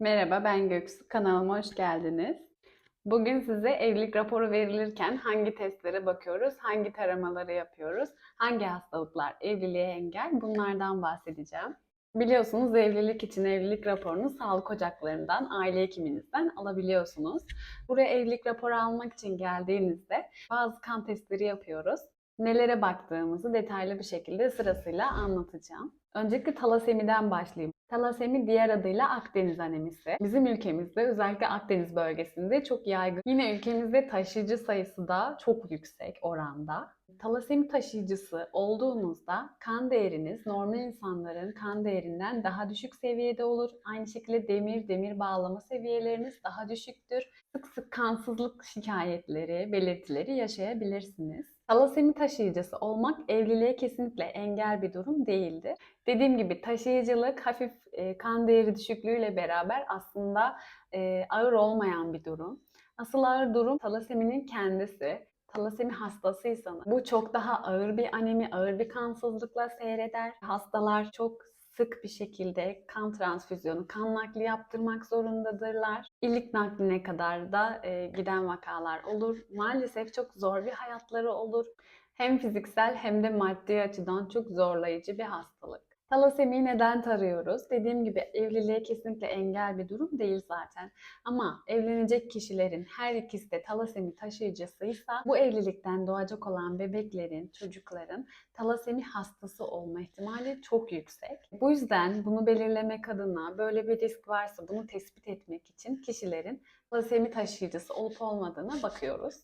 Merhaba ben Göksu. Kanalıma hoş geldiniz. Bugün size evlilik raporu verilirken hangi testlere bakıyoruz, hangi taramaları yapıyoruz, hangi hastalıklar evliliğe engel bunlardan bahsedeceğim. Biliyorsunuz evlilik için evlilik raporunu sağlık ocaklarından, aile hekiminizden alabiliyorsunuz. Buraya evlilik raporu almak için geldiğinizde bazı kan testleri yapıyoruz. Nelere baktığımızı detaylı bir şekilde sırasıyla anlatacağım. Öncelikle talasemiden başlayayım. Talasemi diğer adıyla Akdeniz anemisi. Bizim ülkemizde özellikle Akdeniz bölgesinde çok yaygın. Yine ülkemizde taşıyıcı sayısı da çok yüksek oranda. Talasemi taşıyıcısı olduğunuzda kan değeriniz normal insanların kan değerinden daha düşük seviyede olur. Aynı şekilde demir, demir bağlama seviyeleriniz daha düşüktür. Sık sık kansızlık şikayetleri, belirtileri yaşayabilirsiniz. Talasemi taşıyıcısı olmak evliliğe kesinlikle engel bir durum değildir. Dediğim gibi taşıyıcılık hafif e, kan değeri düşüklüğüyle beraber aslında e, ağır olmayan bir durum. Asıl ağır durum talaseminin kendisi. Talasemi hastasıysanız bu çok daha ağır bir anemi, ağır bir kansızlıkla seyreder. Hastalar çok sık bir şekilde kan transfüzyonu, kan nakli yaptırmak zorundadırlar. İlik nakline kadar da e, giden vakalar olur. Maalesef çok zor bir hayatları olur. Hem fiziksel hem de maddi açıdan çok zorlayıcı bir hastalık. Talasemiyi neden tarıyoruz? Dediğim gibi evliliğe kesinlikle engel bir durum değil zaten. Ama evlenecek kişilerin her ikisi de talasemi taşıyıcısıysa bu evlilikten doğacak olan bebeklerin, çocukların talasemi hastası olma ihtimali çok yüksek. Bu yüzden bunu belirlemek adına böyle bir risk varsa bunu tespit etmek için kişilerin talasemi taşıyıcısı olup olmadığına bakıyoruz.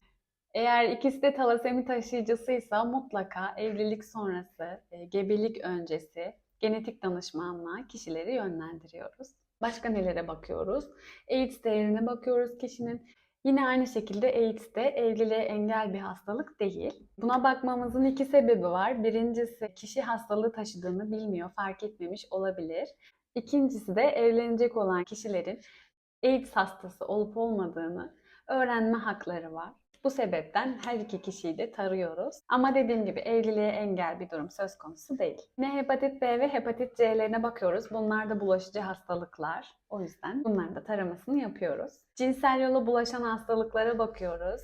Eğer ikisi de talasemi taşıyıcısıysa mutlaka evlilik sonrası, e, gebelik öncesi genetik danışmanlığa kişileri yönlendiriyoruz. Başka nelere bakıyoruz? AIDS değerine bakıyoruz kişinin. Yine aynı şekilde AIDS de evliliğe engel bir hastalık değil. Buna bakmamızın iki sebebi var. Birincisi kişi hastalığı taşıdığını bilmiyor, fark etmemiş olabilir. İkincisi de evlenecek olan kişilerin AIDS hastası olup olmadığını öğrenme hakları var. Bu sebepten her iki kişiyi de tarıyoruz. Ama dediğim gibi evliliğe engel bir durum söz konusu değil. Yine hepatit B ve hepatit C'lerine bakıyoruz. Bunlar da bulaşıcı hastalıklar. O yüzden bunların da taramasını yapıyoruz. Cinsel yola bulaşan hastalıklara bakıyoruz.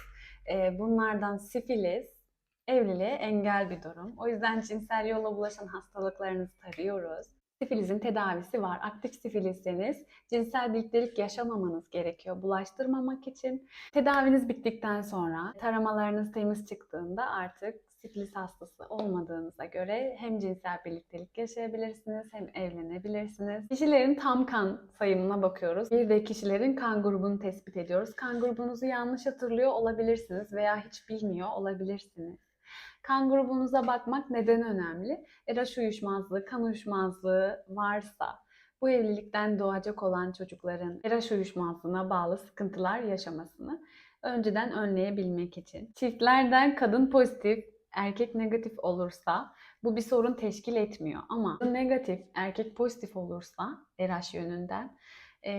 Ee, bunlardan sifilis, evliliğe engel bir durum. O yüzden cinsel yola bulaşan hastalıklarınızı tarıyoruz. Sifilisin tedavisi var. Aktif sifilisseniz cinsel birliktelik yaşamamanız gerekiyor bulaştırmamak için. Tedaviniz bittikten sonra taramalarınız temiz çıktığında artık sifilis hastası olmadığınıza göre hem cinsel birliktelik yaşayabilirsiniz hem evlenebilirsiniz. Kişilerin tam kan sayımına bakıyoruz. Bir de kişilerin kan grubunu tespit ediyoruz. Kan grubunuzu yanlış hatırlıyor olabilirsiniz veya hiç bilmiyor olabilirsiniz. Kan grubunuza bakmak neden önemli? RH uyuşmazlığı, kan uyuşmazlığı varsa bu evlilikten doğacak olan çocukların RH uyuşmazlığına bağlı sıkıntılar yaşamasını önceden önleyebilmek için. Çiftlerden kadın pozitif, erkek negatif olursa bu bir sorun teşkil etmiyor. Ama negatif, erkek pozitif olursa RH yönünden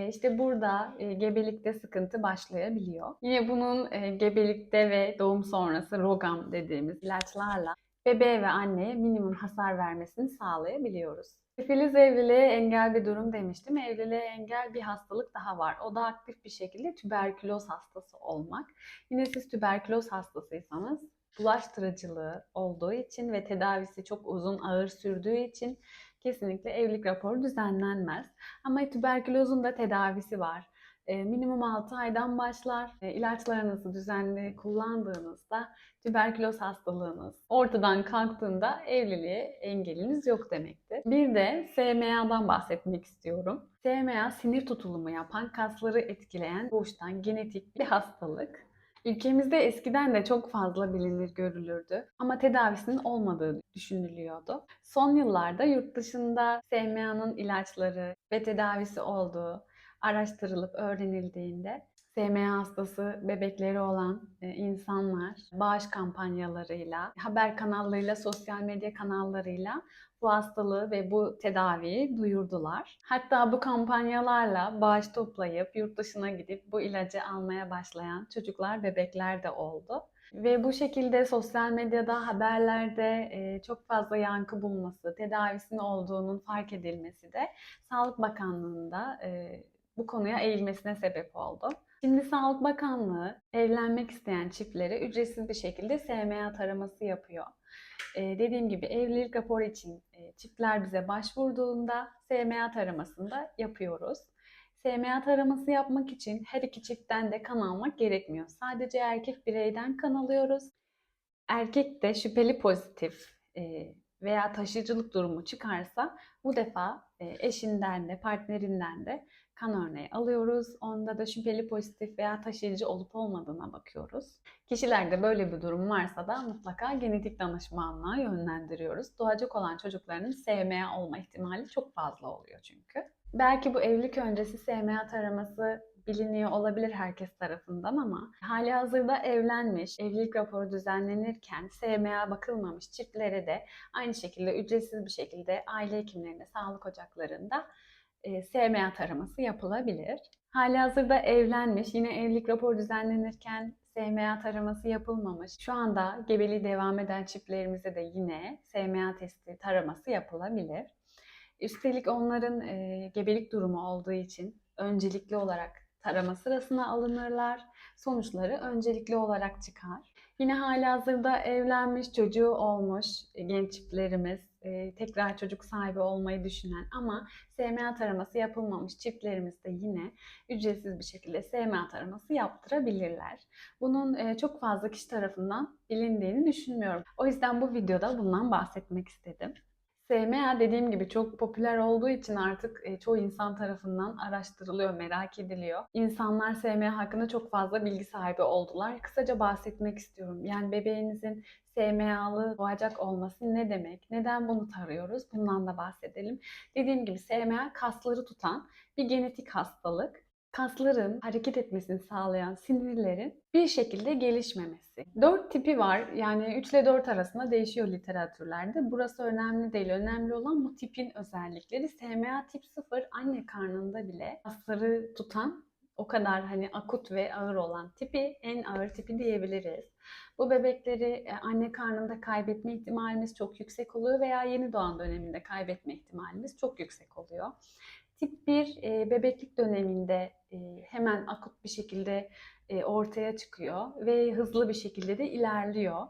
işte burada e, gebelikte sıkıntı başlayabiliyor. Yine bunun e, gebelikte ve doğum sonrası ROGAM dediğimiz ilaçlarla bebeğe ve anneye minimum hasar vermesini sağlayabiliyoruz. Sifiliz evliliğe engel bir durum demiştim. Evliliğe engel bir hastalık daha var. O da aktif bir şekilde tüberküloz hastası olmak. Yine siz tüberküloz hastasıysanız bulaştırıcılığı olduğu için ve tedavisi çok uzun ağır sürdüğü için kesinlikle evlilik raporu düzenlenmez. Ama tüberkülozun da tedavisi var. E, minimum 6 aydan başlar. E, ilaçlarınızı düzenli kullandığınızda tüberküloz hastalığınız ortadan kalktığında evliliğe engeliniz yok demektir. Bir de SMA'dan bahsetmek istiyorum. SMA sinir tutulumu yapan, kasları etkileyen doğuştan genetik bir hastalık. Ülkemizde eskiden de çok fazla bilinir görülürdü ama tedavisinin olmadığı düşünülüyordu. Son yıllarda yurt dışında SMA'nın ilaçları ve tedavisi olduğu araştırılıp öğrenildiğinde SMA hastası bebekleri olan e, insanlar bağış kampanyalarıyla, haber kanallarıyla, sosyal medya kanallarıyla bu hastalığı ve bu tedaviyi duyurdular. Hatta bu kampanyalarla bağış toplayıp yurt dışına gidip bu ilacı almaya başlayan çocuklar, bebekler de oldu. Ve bu şekilde sosyal medyada, haberlerde e, çok fazla yankı bulması, tedavisinin olduğunun fark edilmesi de Sağlık Bakanlığı'nda e, bu konuya eğilmesine sebep oldu. Şimdi Sağlık Bakanlığı evlenmek isteyen çiftlere ücretsiz bir şekilde SMA taraması yapıyor. Ee, dediğim gibi evlilik raporu için e, çiftler bize başvurduğunda SMA taramasını da yapıyoruz. SMA taraması yapmak için her iki çiftten de kan almak gerekmiyor. Sadece erkek bireyden kan alıyoruz. Erkek de şüpheli pozitif e, veya taşıyıcılık durumu çıkarsa bu defa e, eşinden de partnerinden de kan örneği alıyoruz. Onda da şüpheli pozitif veya taşıyıcı olup olmadığına bakıyoruz. Kişilerde böyle bir durum varsa da mutlaka genetik danışmanlığa yönlendiriyoruz. Doğacak olan çocukların SMA olma ihtimali çok fazla oluyor çünkü. Belki bu evlilik öncesi SMA taraması biliniyor olabilir herkes tarafından ama hali hazırda evlenmiş, evlilik raporu düzenlenirken SMA bakılmamış çiftlere de aynı şekilde ücretsiz bir şekilde aile hekimlerinde, sağlık ocaklarında e, SMA taraması yapılabilir. Hali hazırda evlenmiş, yine evlilik raporu düzenlenirken SMA taraması yapılmamış. Şu anda gebeliği devam eden çiftlerimize de yine SMA testi taraması yapılabilir. Üstelik onların e, gebelik durumu olduğu için öncelikli olarak tarama sırasına alınırlar. Sonuçları öncelikli olarak çıkar. Yine halihazırda evlenmiş, çocuğu olmuş genç çiftlerimiz, e, tekrar çocuk sahibi olmayı düşünen ama SMA taraması yapılmamış çiftlerimiz de yine ücretsiz bir şekilde SMA taraması yaptırabilirler. Bunun e, çok fazla kişi tarafından bilindiğini düşünmüyorum. O yüzden bu videoda bundan bahsetmek istedim. SMA dediğim gibi çok popüler olduğu için artık e, çoğu insan tarafından araştırılıyor, merak ediliyor. İnsanlar SMA hakkında çok fazla bilgi sahibi oldular. Kısaca bahsetmek istiyorum. Yani bebeğinizin SMA'lı doğacak olması ne demek? Neden bunu tarıyoruz? Bundan da bahsedelim. Dediğim gibi SMA kasları tutan bir genetik hastalık kasların hareket etmesini sağlayan sinirlerin bir şekilde gelişmemesi. Dört tipi var. Yani 3 ile 4 arasında değişiyor literatürlerde. Burası önemli değil. Önemli olan bu tipin özellikleri. SMA tip 0 anne karnında bile kasları tutan o kadar hani akut ve ağır olan tipi en ağır tipi diyebiliriz. Bu bebekleri e, anne karnında kaybetme ihtimalimiz çok yüksek oluyor veya yeni doğan döneminde kaybetme ihtimalimiz çok yüksek oluyor. Tip 1 e, bebeklik döneminde e, hemen akut bir şekilde ortaya çıkıyor ve hızlı bir şekilde de ilerliyor.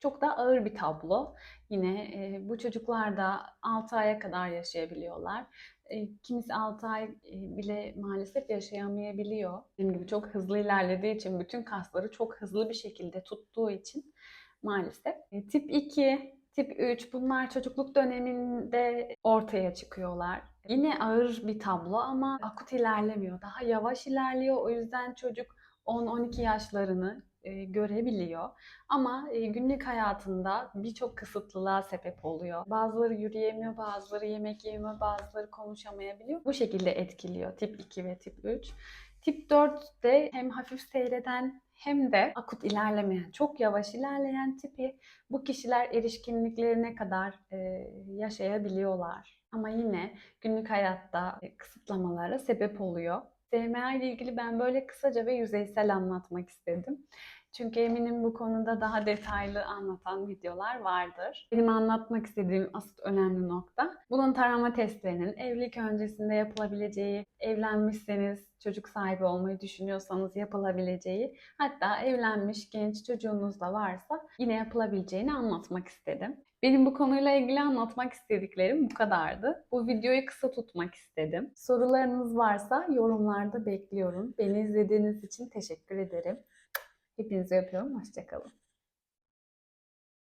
Çok da ağır bir tablo. Yine e, bu çocuklar da 6 aya kadar yaşayabiliyorlar. E, kimisi 6 ay e, bile maalesef yaşayamayabiliyor. Dediğim gibi çok hızlı ilerlediği için bütün kasları çok hızlı bir şekilde tuttuğu için maalesef. E, tip 2 Tip 3 bunlar çocukluk döneminde ortaya çıkıyorlar. Yine ağır bir tablo ama akut ilerlemiyor. Daha yavaş ilerliyor. O yüzden çocuk 10-12 yaşlarını görebiliyor. Ama e, günlük hayatında birçok kısıtlılığa sebep oluyor. Bazıları yürüyemiyor, bazıları yemek yemiyor, bazıları konuşamayabiliyor. Bu şekilde etkiliyor tip 2 ve tip 3. Tip 4 de hem hafif seyreden hem de akut ilerlemeyen, çok yavaş ilerleyen tipi bu kişiler erişkinliklerine kadar e, yaşayabiliyorlar. Ama yine günlük hayatta e, kısıtlamalara sebep oluyor. SMA ile ilgili ben böyle kısaca ve yüzeysel anlatmak istedim. Çünkü eminim bu konuda daha detaylı anlatan videolar vardır. Benim anlatmak istediğim asıl önemli nokta bunun tarama testlerinin evlilik öncesinde yapılabileceği, evlenmişseniz çocuk sahibi olmayı düşünüyorsanız yapılabileceği, hatta evlenmiş genç çocuğunuz da varsa yine yapılabileceğini anlatmak istedim. Benim bu konuyla ilgili anlatmak istediklerim bu kadardı. Bu videoyu kısa tutmak istedim. Sorularınız varsa yorumlarda bekliyorum. Beni izlediğiniz için teşekkür ederim. Hepinizi öpüyorum. Hoşçakalın.